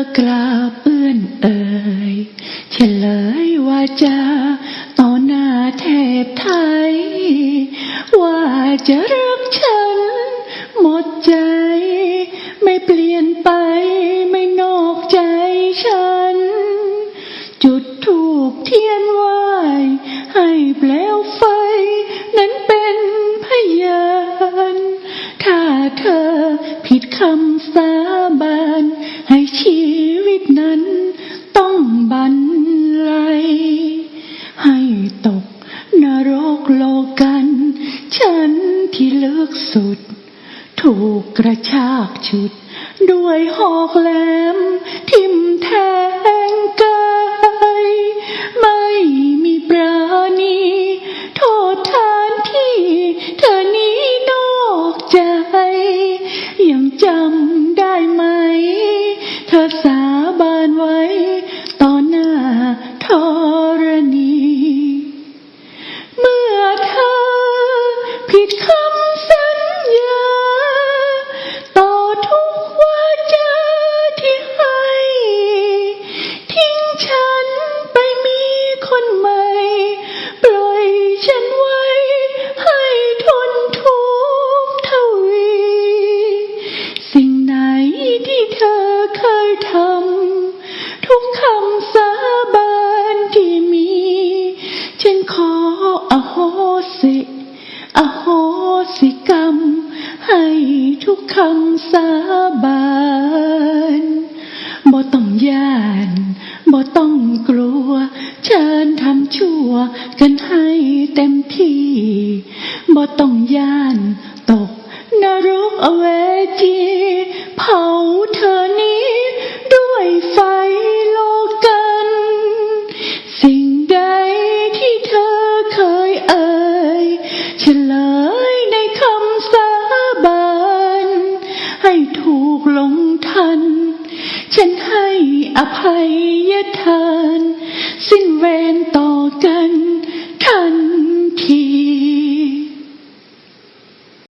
อกราบเอื้อนเอ่ยเฉลยว่าจาต่อหน้าเทพไทย ว่าจะรักฉัน หมดใจ ไม่เปลี่ยนไปไม่นอกใจฉัน จุดถูกเทียนไหวให้เปลวไฟ นั้นเป็นพยานถ้าเธอผิดคำสาบานให้ชี ตกนรกโลกัน ฉันที่เลือกสุด ถูกกระชากชุด ด้วยหอกแหลม ทิ่มแทงกายไม่มีปราณี โทษทานที่เธอนี้นอกใจ ยังจำ สิกรรม ให้ทุกคำสาบานบ่ต้องย่านบ่ต้องกลัว เชิญทำชั่วกันให้เต็มที่บ่ต้องย่านตกนรกอเวจี หลงทัน ฉันให้อภัยทาน สิ้นเวรต่อกัน